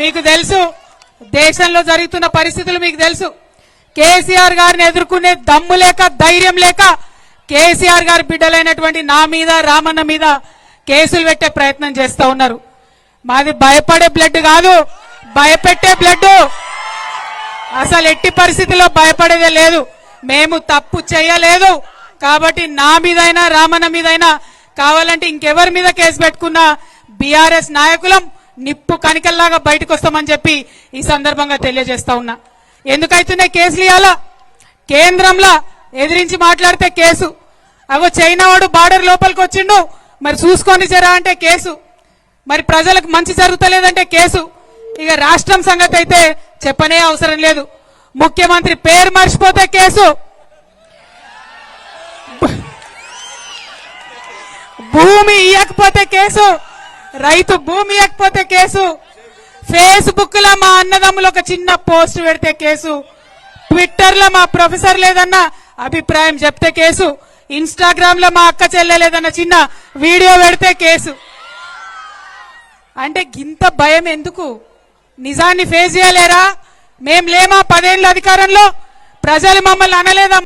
మీకు తెలుసు దేశంలో జరుగుతున్న పరిస్థితులు మీకు తెలుసు. కేసీఆర్ గారిని ఎదుర్కొనే దమ్ము లేక ధైర్యం లేక కేసీఆర్ గారి బిడ్డలైనటువంటి నా మీద రామన్న మీద కేసులు పెట్టే ప్రయత్నం చేస్తూ ఉన్నారు. మాది భయపడే బ్లడ్ కాదు భయపెట్టే బ్లడ్. అసలు ఎట్టి పరిస్థితిలో భయపడేదే లేదు. మేము తప్పు చేయలేదు. కాబట్టి నా మీదైనా రామన్న మీదైనా కావాలంటే ఇంకెవరి మీద కేసు పెట్టుకున్నా బీఆర్ఎస్ నాయకులం. నిప్పు కనికల్లాగా బయటకు వస్తామని చెప్పి ఈ సందర్భంగా తెలియజేస్తా ఉన్నా. ఎందుకైతున్నాయి కేసులు ఇవ్వాలా కేంద్రంలో ఎదిరించి మాట్లాడితే కేసు. అగో చైనా వాడు బార్డర్ లోపలికి వచ్చిండు. మరి చూసుకొని జరా అంటే కేసు. మరి ప్రజలకు మంచి జరుగుతలేదంటే కేసు. ఇక రాష్ట్రం సంగతి అయితే చెప్పనే అవసరం లేదు. ముఖ్యమంత్రి పేరు మర్చిపోతే కేసు. భూమి ఇయ్యకపోతే కేసు. రైతు భూమి ఇవ్వకపోతే కేసు. ఫేస్బుక్లో మా అన్నదమ్ములు ఒక చిన్న పోస్ట్ పెడితే కేసు. ట్విట్టర్లో మా ప్రొఫెసర్ లేదన్న అభిప్రాయం చెప్తే కేసు. ఇన్స్టాగ్రామ్లో మా అక్క చెల్లె లేదన్న చిన్న వీడియో పెడితే కేసు. అంటే గింత భయం ఎందుకు? నిజాన్ని ఫేస్ చేయలేరా? మేం లేమా పదేళ్ళ అధికారంలో? ప్రజలు మమ్మల్ని అనలేదా?